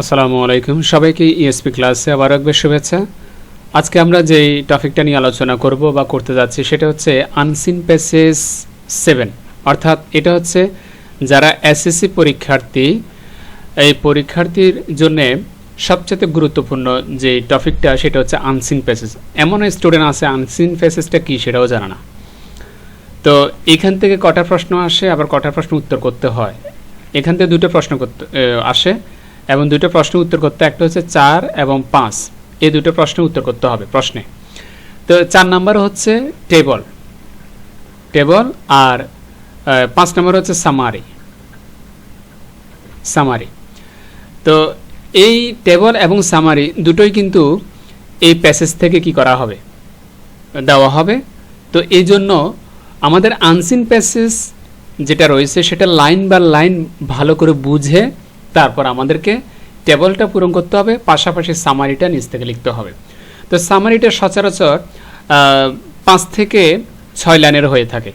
আসসালামু আলাইকুম। সবাইকে ইএসপি ক্লাসে আবার একবার শুভেচ্ছা। আজকে আমরা যেই টপিকটা নিয়ে আলোচনা করব বা করতে যাচ্ছি সেটা হচ্ছে আনসিন প্যাসেজ সেভেন অর্থাৎ এটা হচ্ছে যারা এসএসসি পরীক্ষার্থী, এই পরীক্ষার্থীর জন্যে সবচেয়ে গুরুত্বপূর্ণ যে টপিকটা সেটা হচ্ছে আনসিন প্যাসেজ এমন স্টুডেন্ট আছে আনসিন প্যাসেজটা কী সেটাও জানে না। তো এখান থেকে কটা প্রশ্ন আসে? আবার কটা প্রশ্ন উত্তর করতে হয়? এখান থেকে দুটো প্রশ্ন করতে আসে। এবং দুটো প্রশ্ন উত্তর করতে একটা হচ্ছে চার এবং পাঁচ। এই দুটো প্রশ্ন উত্তর করতে হবে প্রশ্নে। তো চার নাম্বার হচ্ছে টেবল টেবল আর পাঁচ নাম্বার হচ্ছে সামারি সামারি তো এই টেবল এবং সামারি দুটোই কিন্তু এই প্যাসেজ থেকে কি করা হবে? দেওয়া হবে। তো এই জন্য আমাদের আনসিন প্যাসেজ যেটা রয়েছে সেটা লাইন বা লাইন ভালো করে বুঝে তারপর আমাদেরকে টেবলটা পূরণ করতে হবে, পাশাপাশি সামারিটা নিচ থেকে লিখতে হবে। তো সামারিটা সচরাচর পাঁচ থেকে ছয় লাইনের হয়ে থাকে।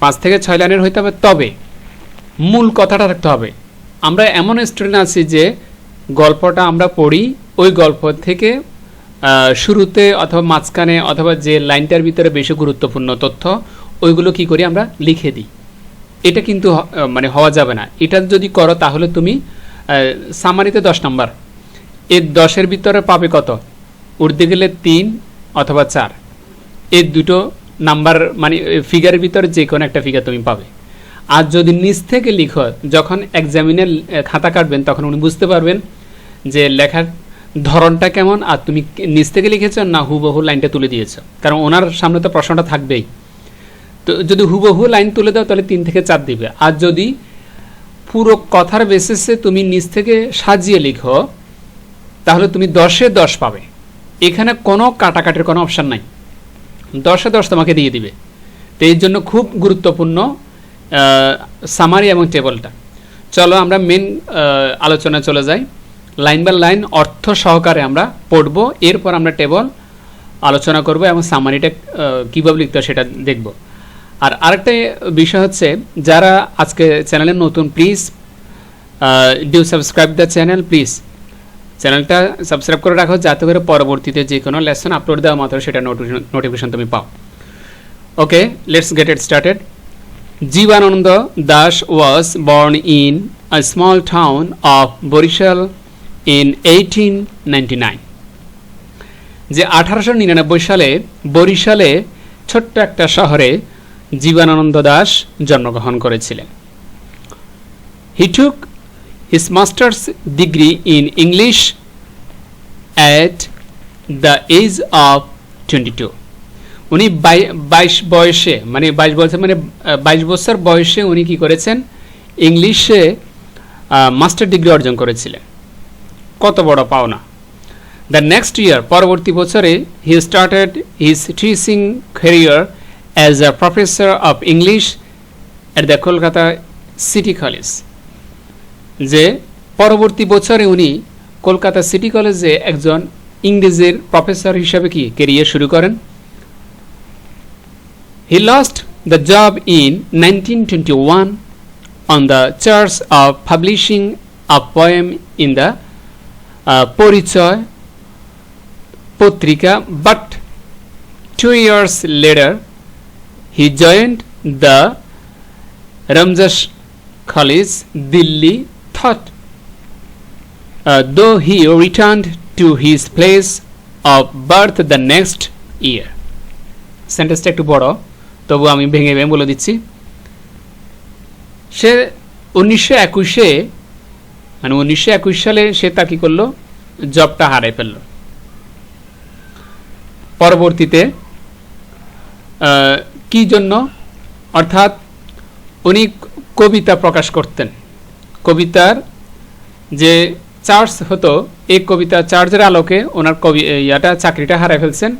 পাঁচ থেকে ছয় লাইনের হইতে হবে, তবে মূল কথাটা রাখতে হবে। আমরা এমন স্টুডেন্ট আছি যে গল্পটা আমরা পড়ি, ওই গল্প থেকে শুরুতে অথবা মাঝখানে অথবা যে লাইনটার ভিতরে বেশি গুরুত্বপূর্ণ তথ্য, ওইগুলো কি করি আমরা লিখে দিই। এটা কিন্তু মানে হওয়া যাবে না। এটা যদি করো, তাহলে তুমি সামারিতে দশ নম্বর। এর দশের ভিতরে পাবে কত? উঠতে গেলে তিন অথবা চার। এই দুটো নাম্বার মানে ফিগারের ভিতরে যে কোনো একটা ফিগার তুমি পাবে। আর যদি নিচ থেকে লিখো, যখন এক্সামিনে খাতা কাটবেন, তখন উনি বুঝতে পারবেন যে লেখার ধরনটা কেমন, আর তুমি নিচ থেকে লিখেছো না হুবহু লাইনটা তুলে দিয়েছ। কারণ ওনার সামনে তো প্রশ্নটা থাকবেই। তো যদি হুবহু লাইন তুলে দাও, তাহলে তিন থেকে চার দিবে। আর যদি পুরো কথার বেসিসে তুমি নিচ থেকে সাজিয়ে লিখো, তাহলে তুমি দশে দশ পাবে। এখানে কোনো কাটাকাটির কোনো অপশান নাই। দশে দশ তোমাকে দিয়ে দিবে। তো এর জন্য খুব গুরুত্বপূর্ণ সামারি এবং টেবলটা চলো আমরা মেন আলোচনা চলে যাই। লাইন বাই লাইন অর্থ সহকারে আমরা পড়ব। এরপর আমরা টেবল আলোচনা করব এবং সামারিটা কীভাবে লিখতে সেটা দেখব। আর আরেকটা বিষয় হচ্ছে, যারা আজকে চ্যানেলে নতুন please do subscribe the channel please চ্যানেলটা সাবস্ক্রাইব করে রাখো, যাতে করে পরবর্তীতে যে কোনো লেসন আপলোড দেওয়া মাত্র সেটা নোটিফিকেশন তুমি পাও। Okay let's get it started Jibanananda Das was born in a small town of Barisal in eighteen যে আঠারোশো নিরানব্বই সালে বরিশালে ছোট্ট একটা শহরে জীবানন্দ দাস জন্মগ্রহণ করেছিলেন। He took his degree in English English at age of of 22 উনি বাইশ বয়সে মানে বাইশ বছর মানে বাইশ বছর বয়সে উনি কি করেছেন? ইংলিশে মাস্টার ডিগ্রি অর্জন করেছিলেন। কত বড় পাওনা। দ্য নেক্সট ইয়ার পরবর্তী বছরে he started his teaching career as a professor of English at the Kolkata city college যে পরবর্তী বছরে উনি কলকাতা সিটি কলেজে একজন ইংরেজির প্রফেসর হিসাবে কি কেরিয়ার শুরু করেন? He lost the job in nineteen twenty one on the charge of publishing a poem in the Parichay পত্রিকা but two years later he joined the Ramjas College, Delhi, thought. Uh, though he returned to his place of birth the next year. সেন্টেন্সটা একটু বড় তবু আমি ভেঙে ভেঙে বলে দিচ্ছি সে উনিশশো একুশে মানে উনিশশো একুশ সালে সে তা কি করল জবটা হারাই ফেলল পরবর্তীতে কি জন্য? অর্থাৎ উনি কবিতা প্রকাশ করতেন। কবিতার যে চার্জ হতো, এই কবিতা চার্জের আলোকে ওনার কবি ইয়াটা, চাকরিটা হারায় ফেলছেন।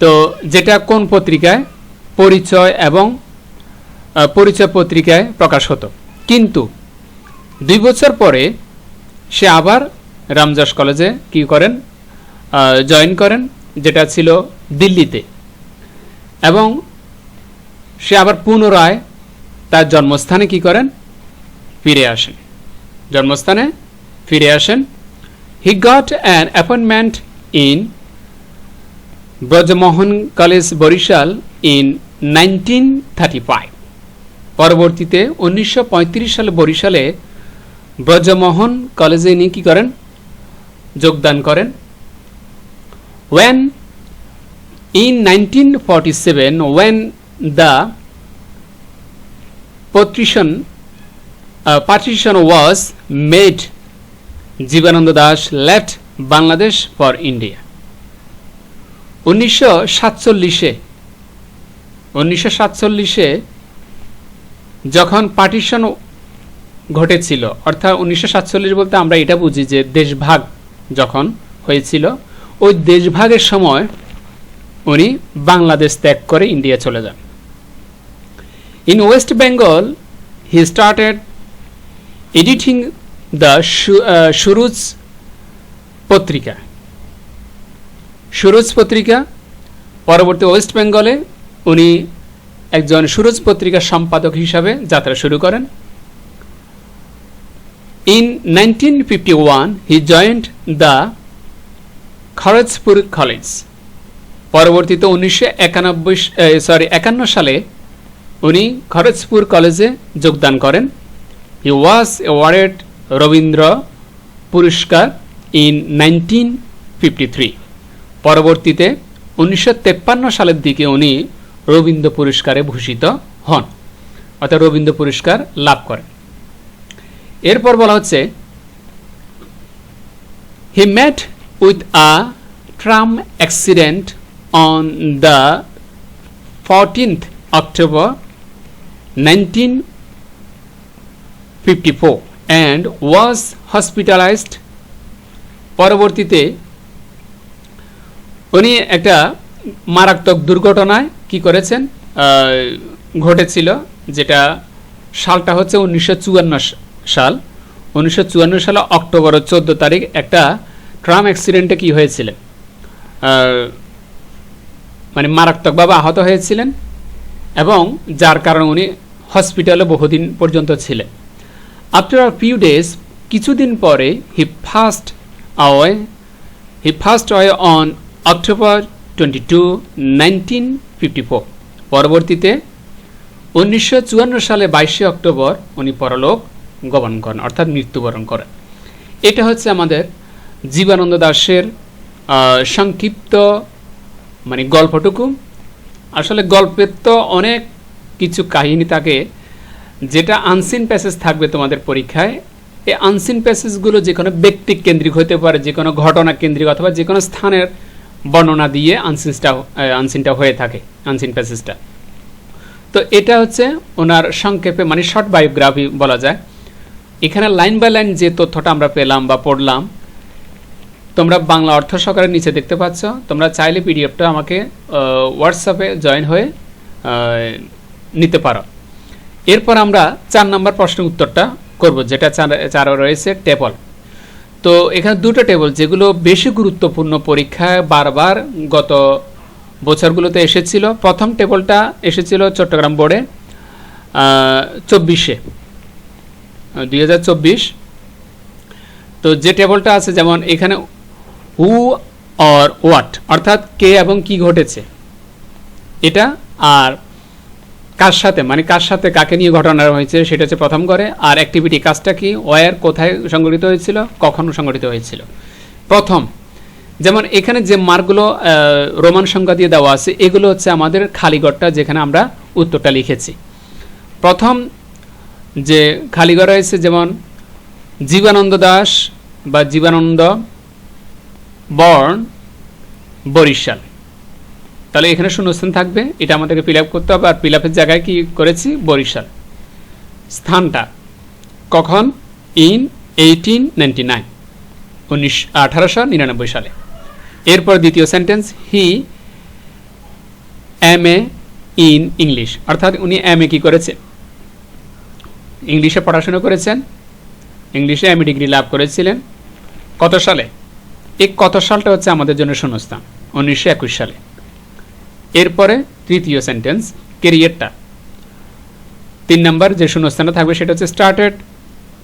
তো যেটা কোন পত্রিকায়? পরিচয় এবং পরিচয় পত্রিকায় প্রকাশ হতো। কিন্তু দুই বছর পরে সে আবার রামজাস কলেজে কি করেন? জয়েন করেন, যেটা ছিল দিল্লিতে। এবং সে আবার পুনরায় তার জন্মস্থানে কি করেন? ফিরে আসেন। জন্মস্থানে ফিরে আসেন। He got an appointment in Brajamohan college Barisal in nineteen thirty five পরবর্তীতে উনিশশো পঁয়ত্রিশ সালে বরিশালে ব্রজমোহন কলেজে ইনি কী করেন? যোগদান করেন। When forty seven when the partition uh, partition was made Jibanananda Das left Bangladesh for India উনিশশো সাতচল্লিশে উনিশশো সাতচল্লিশে যখন পার্টিশন ঘটেছিল অর্থাৎ উনিশশো সাতচল্লিশ বলতে আমরা এটা বুঝি যে দেশভাগ যখন হয়েছিল ওই দেশভাগের সময় উনি বাংলাদেশ ত্যাগ করে ইন্ডিয়া চলে যান। West Bengal, he started editing the Shu- uh, পত্রিকা সুরজ পত্রিকা পরবর্তী ওয়েস্ট বেঙ্গলে উনি একজন সুরজ পত্রিকার সম্পাদক হিসাবে যাত্রা শুরু করেন। In nineteen fifty one he joined the Kharagpur college পরবর্তীতে উনিশশো একানব্বই সরি একান্ন সালে উনি খরজপুর কলেজে যোগদান করেন। হি ওয়াজ অ্যাওয়ার্ডেড রবীন্দ্র পুরস্কার ইন নাইনটিন ফিফটি থ্রি পরবর্তীতে উনিশশো সালের দিকে উনি রবীন্দ্র পুরস্কারে ভূষিত হন, অর্থাৎ রবীন্দ্র পুরস্কার লাভ করেন। এরপর বলা হচ্ছে he met with a tram accident on the fourteenth October 1954 and was hospitalized. পরবর্তীতে উনি একটা মারাত্মক দুর্ঘটনায় কি করেছেন? ঘটেছিল যেটা সালটা হচ্ছে উনিশশো চুয়ান্ন সাল। উনিশশো চুয়ান্ন সালে অক্টোবর চোদ্দ তারিখ একটা ট্রাম অ্যাক্সিডেন্টে কি হয়েছিলেন মানে মারাত্মকভাবে আহত হয়েছিলেন এবং যার কারণে উনি হসপিটালে বহুদিন পর্যন্ত ছিলেন। আফটার আ ফিউ ডেজ কিছুদিন পরে he passed away he passed away on October twenty two nineteen fifty four পরবর্তীতে উনিশশো চুয়ান্ন সালে বাইশে অক্টোবর উনি পরলোক গমন করেন, অর্থাৎ মৃত্যুবরণ করেন। এটা হচ্ছে আমাদের জীবানন্দ দাসের সংক্ষিপ্ত মানে গল্পটুকু। আসলে গল্পের তো অনেক কিছু কাহিনী থাকে, যেটা আনসিন প্যাসেজ থাকবে তোমাদের পরীক্ষায়। এই আনসিন প্যাসেজগুলো যে কোনো ব্যক্তি কেন্দ্রিক হতে পারে, যে কোনো ঘটনা কেন্দ্রিক অথবা যে কোনো স্থানের বর্ণনা দিয়ে আনসিনসটা আনসিনটা হয়ে থাকে আনসিন প্যাসেজটা তো এটা হচ্ছে ওনার সংক্ষেপে মানে শর্ট বায়োগ্রাফি বলা যায়। এখানে লাইন বাই লাইন যে তথ্যটা আমরা পেলাম বা পড়লাম তোমরা বাংলা অর্থ সহকারে নিচে দেখতে পাচ্ছ। তোমরা চাইলে পিডিএফটা আমাকে হোয়াটসঅ্যাপে জয়েন হয়ে নিতে পারো। এরপর আমরা চার নম্বর প্রশ্নের উত্তরটা করব, যেটা চার- রয়েছে টেবল তো এখানে দুটো টেবল যেগুলো বেশি গুরুত্বপূর্ণ পরীক্ষায় বারবার গত বছরগুলোতে এসেছিল। প্রথম টেবলটা এসেছিল চট্টগ্রাম বোর্ডে চব্বিশে, দুই হাজার চব্বিশ। তো যে টেবলটা আছে, যেমন এখানে হু অর হোয়াট অর্থাৎ কে এবং কি ঘটেছে। এটা আর কার সাথে মানে কার সাথে কাকে নিয়ে ঘটনা হয়েছে সেটা হচ্ছে প্রথম করে, আর অ্যাক্টিভিটি কাজটা কি ওয়ার কোথায় সংগঠিত হয়েছিল, কখন সংগঠিত হয়েছিল। প্রথম, যেমন এখানে যে মার্কগুলো রোমান সংখ্যা দিয়ে দেওয়া আছে, এগুলো হচ্ছে আমাদের খালিগড়টা যেখানে আমরা উত্তরটা লিখেছি। প্রথম যে খালিগড় রয়েছে, যেমন জীবানন্দ দাস বা জীবানন্দ বর্ণ বরিশাল। তাহলে এখানে শূন্যস্থান থাকবে, এটা আমাদেরকে ফিল করতে হবে, আর ফিল জায়গায় কি করেছি? বরিশাল। স্থানটা কখন? ইন এইটিন নাইনটি নাইন উনিশ আঠারোশো নিরানব্বই সালে। এরপর দ্বিতীয় sentence he M A in English অর্থাৎ উনি এম এ কী করেছেন ইংলিশে পড়াশোনা করেছেন ইংলিশে এম ডিগ্রি লাভ করেছিলেন। কত সালে? এই কত সালটা হচ্ছে আমাদের জন্য শূন্যস্থান, উনিশশো একুশ সালে। এরপরে তৃতীয় সেন্টেন্স কেরিয়ারটা তিন নম্বর যে শূন্যস্থানে থাকবে সেটা হচ্ছে started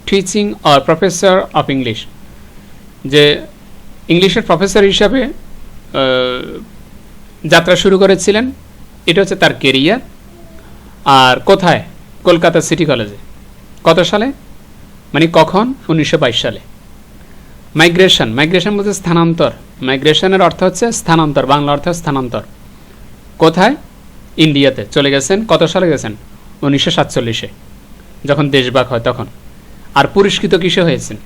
teaching or professor of English যে ইংলিশের প্রফেসর হিসাবে যাত্রা শুরু করেছিলেন, এটা হচ্ছে তার কেরিয়ার আর কোথায়? কলকাতা সিটি কলেজে। কত সালে? মানে কখন? উনিশশো বাইশ সালে। মাইগ্রেশন মাইগ্রেশন বলতে স্থানান্তর। মাইগ্রেশনের অর্থ হচ্ছে স্থানান্তর। বাংলা অর্থ স্থানান্তর। কোথায়? ইন্ডিয়াতে। চলে গেছেন, কত সালে গেছেন? উনিশশো সাতচল্লিশে। যখন দেশভাগ হয় তখন। আর পুরস্কৃত কিসে হয়েছেন?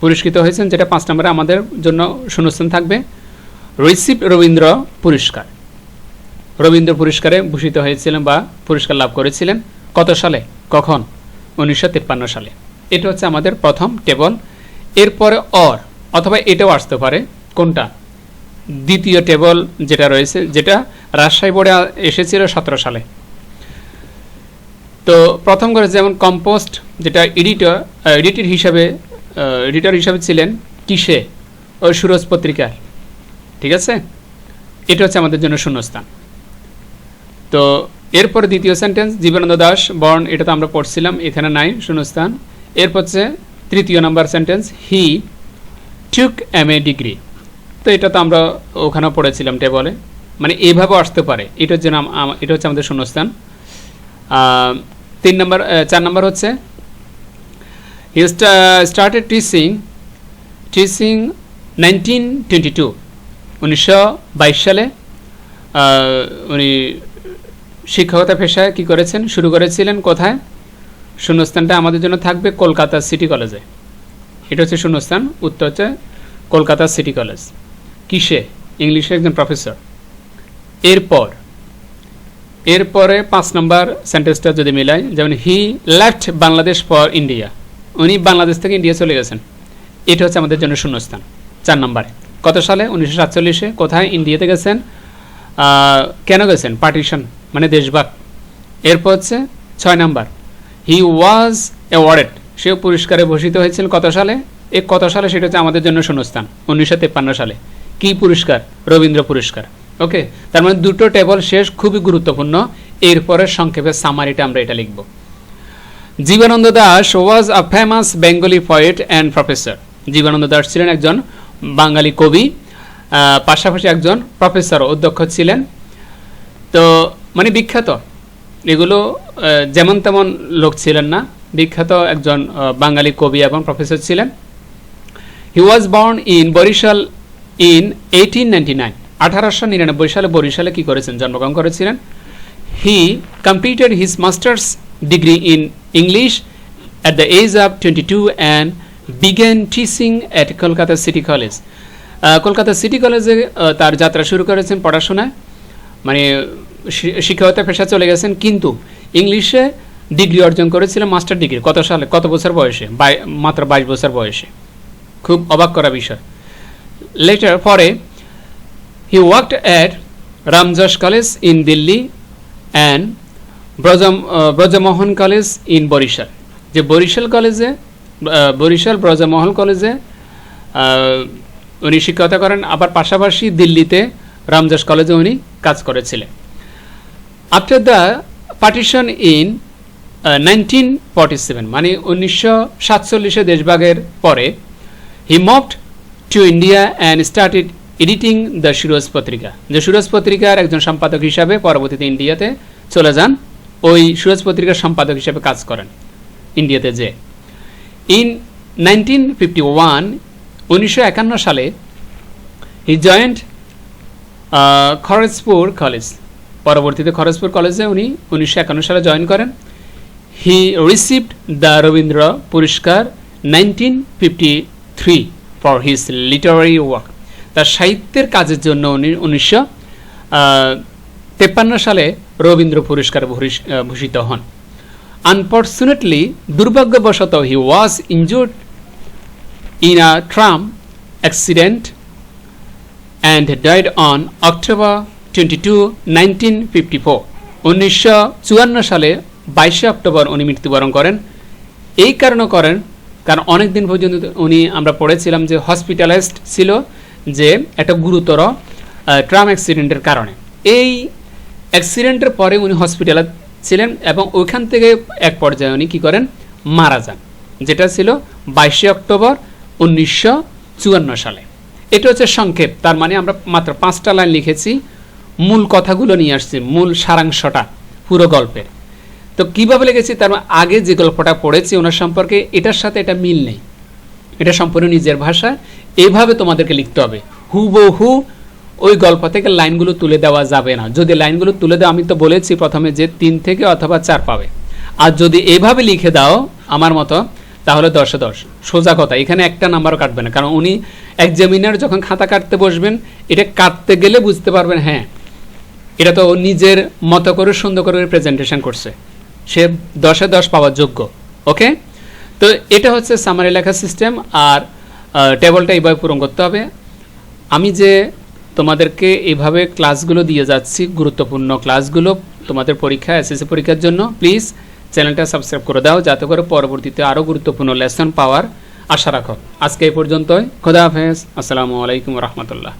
পুরস্কৃত হয়েছেন যেটা পাঁচ নম্বরে আমাদের জন্য শূন্যস্থান থাকবে। রিসিভ রবীন্দ্র পুরস্কার। রবীন্দ্র পুরস্কারে ভূষিত হয়েছিলেন বা পুরস্কার লাভ করেছিলেন কত সালে? কখন? উনিশশো তিপ্পান্ন সালে। এটা হচ্ছে আমাদের প্রথম টেবল। এরপরে অর। অথবা এটাও আসতে পারে। কোনটা? দ্বিতীয় টেবল যেটা রয়েছে, যেটা রাজশাহী বোর্ডে এসেছিল সতেরো সালে। তো প্রথম করে যেমন কম্পোস্ট যেটা এডিটর এডিটর হিসাবে এডিটর হিসাবে ছিলেন কিসে? ও সুরজ পত্রিকার। ঠিক আছে? এটা হচ্ছে আমাদের জন্য শূন্যস্থান। তো এরপরে দ্বিতীয় সেন্টেন্স জীবনানন্দ দাস বর্ণ এটা তো আমরা পড়ছিলাম, এখানে নাই, শূন্যস্থান। এরপর হচ্ছে তৃতীয় number sentence he took M A degree তো এটা তো আমরা ওখানেও পড়েছিলাম টেবলে মানে এইভাবেও আসতে পারে। এটা হচ্ছে নাম এটা হচ্ছে আমাদের শূন্যস্থান। তিন নম্বর চার নম্বর হচ্ছে he started teaching teaching nineteen twenty two উনিশশো বাইশ সালে উনি শিক্ষকতা পেশায় কি করেছেন? শুরু করেছিলেন কোথায়? শূন্যস্থানটা আমাদের জন্য থাকবে কলকাতা সিটি কলেজে। এটা হচ্ছে শূন্যস্থান, উত্তর হচ্ছে কলকাতা সিটি কলেজ কিসে? ইংলিশে একজন প্রফেসর এরপর, এরপরে পাঁচ নম্বর সেন্টেন্সটা যদি মিলাই, যেমন he left Bangladesh for India উনি বাংলাদেশ থেকে ইন্ডিয়া চলে গেছেন। এটা হচ্ছে আমাদের জন্য শূন্যস্থান, চার নম্বরে। কত সালে? উনিশশো সাতচল্লিশে। কোথায়? ইন্ডিয়াতে গেছেন। কেন গেছেন? পার্টিশন মানে দেশভাগ। এরপর হচ্ছে ছয় নম্বর। হি ওয়াজ অ্যাওয়ার্ডেড সে পুরস্কারে ভূষিত হয়েছিল কত সালে? এ কত সালে সেটা হচ্ছে আমাদের জন্য শূন্যস্থান, উনিশশো তেপ্পান্ন সালে। কি পুরস্কার? রবীন্দ্র পুরস্কার। ওকে? তার মানে দুটো টেবল শেষ, খুবই গুরুত্বপূর্ণ। এরপরে সংক্ষেপে সামারিটা আমরা এটা লিখব। Jibanananda Das was a famous Bengali poet and professor Jibanananda Das ছিলেন একজন বাঙালি কবি পাশাপাশি একজন প্রফেসর অধ্যক্ষ ছিলেন। তো মানে বিখ্যাত। এগুলো যেমন তেমন লোক ছিলেন না। বিখ্যাত একজন বাঙালি কবি এবং প্রফেসর ছিলেন। He was born in Barisal in eighteen ninety nine আঠারোশো নিরানব্বই সালে বরিশালে কি করেছেন? জন্মগ্রহণ করেছিলেন। He completed his masters degree in English at the age of twenty two and began teaching at Kolkata city college Kolkata city কলেজে তার যাত্রা শুরু করেছেন পড়াশোনায়। মানে শিক্ষকতা পেশা চলে গেছেন, কিন্তু ইংলিশে ডিগ্রি অর্জন করেছিলেন মাস্টার ডিগ্রি। কত সালে? কত বছর বয়সে? মাত্র বাইশ বছর বয়সে। খুব অবাক করা বিষয়। লেটার পরে he worked at Ramjas college in Delhi and Brajamohan Brajamohan college in Barisal যে বরিশাল কলেজে বরিশাল ব্রজমোহন কলেজে উনি শিক্ষকতা করেন, আবার পাশাপাশি দিল্লিতে রামজস কলেজে উনি কাজ করেছিলেন। After the partition in nineteen forty seven মানে উনিশশো সাতচল্লিশে দেশভাগের পরে he moved to India and started editing the Suraj পত্রিকা যে সুরজ পত্রিকার একজন সম্পাদক হিসাবে পরবর্তীতে ইন্ডিয়াতে চলে যান। ওই সুরজ পত্রিকার সম্পাদক হিসাবে কাজ করেন ইন্ডিয়াতে যে। ইন নাইনটিন ফিফটি ওয়ান উনিশশো একান্ন সালে হি জয়েন্ট খরজপুর কলেজ পরবর্তীতে খরজপুর কলেজে উনি উনিশশো একান্ন সালে জয়েন করেন। হি received the Rabindra Puraskar nineteen fifty three for his literary work তার সাহিত্যের কাজের জন্য উনি উনিশশো তেপ্পান্ন সালে রবীন্দ্র পুরস্কার ভূষিত হন আনফর্চুনেটলি দুর্ভাগ্যবশত he was injured in a tram accident and died on October 22, 1954. উনিশশো চুয়ান্ন সালে বাইশে অক্টোবর উনি মৃত্যুবরণ করেন। এই কারণে করেন, কারণ অনেক দিন পর্যন্ত উনি আমরা পড়েছিলাম যে হসপিটালাইজড ছিল, যে একটা গুরুতর ট্রাম অ্যাক্সিডেন্টের কারণে। এই অ্যাক্সিডেন্টের পরে উনি হসপিটালে ছিলেন এবং ওইখান থেকে এক পর্যায়ে উনি কী করেন, মারা যান, যেটা ছিল বাইশে অক্টোবর উনিশশো চুয়ান্ন সালে। এটা হচ্ছে সংক্ষেপ, তার মানে আমরা মাত্র পাঁচটা লাইন লিখেছি। মূল কথাগুলো নিয়ে আসছি, মূল সারাংশটা, পুরো গল্পের। তো কীভাবে লিখেছি তার মানে আগে যে গল্পটা পড়েছি ওনার সম্পর্কে এটার সাথে এটা মিল নেই। এটা সম্পূর্ণ নিজের ভাষা। এভাবে তোমাদেরকে লিখতে হবে। হুবহু ওই গল্প থেকে লাইনগুলো তুলে দেওয়া যাবে না। যদি লাইনগুলো তুলে দেওয়া আমি তো বলেছি প্রথমে যে তিন থেকে অথবা চার পাবে। আর যদি এভাবে লিখে দাও আমার মতো, তাহলে দশে দশ। সোজা কথা, এখানে একটা নাম্বারও কাটবে না। কারণ উনি এক্সামিনার যখন খাতা কাটতে বসবেন, এটা কাটতে গেলে বুঝতে পারবেন হ্যাঁ এটা তো নিজের মতো করে সুন্দর করে প্রেজেন্টেশন করছে। সে দশে দশ পাওয়ার যোগ্য, ওকে? তো এটা হচ্ছে সামারি লেখা সিস্টেম আর টেবলটা এইভাবে পূরণ করতে হবে। আমি যে তোমাদেরকে এইভাবে ক্লাসগুলো দিয়ে যাচ্ছি, গুরুত্বপূর্ণ ক্লাসগুলো তোমাদের পরীক্ষা এসএসসি পরীক্ষার জন্য প্লিজ চ্যানেলটা সাবস্ক্রাইব করে দাও, যাতে করে পরবর্তীতে আরও গুরুত্বপূর্ণ লেসন পাওয়ার আশা রাখো। আজকে এই পর্যন্তই, খোদা হাফেজ, আসসালামু আলাইকুম রহমতুল্লাহ।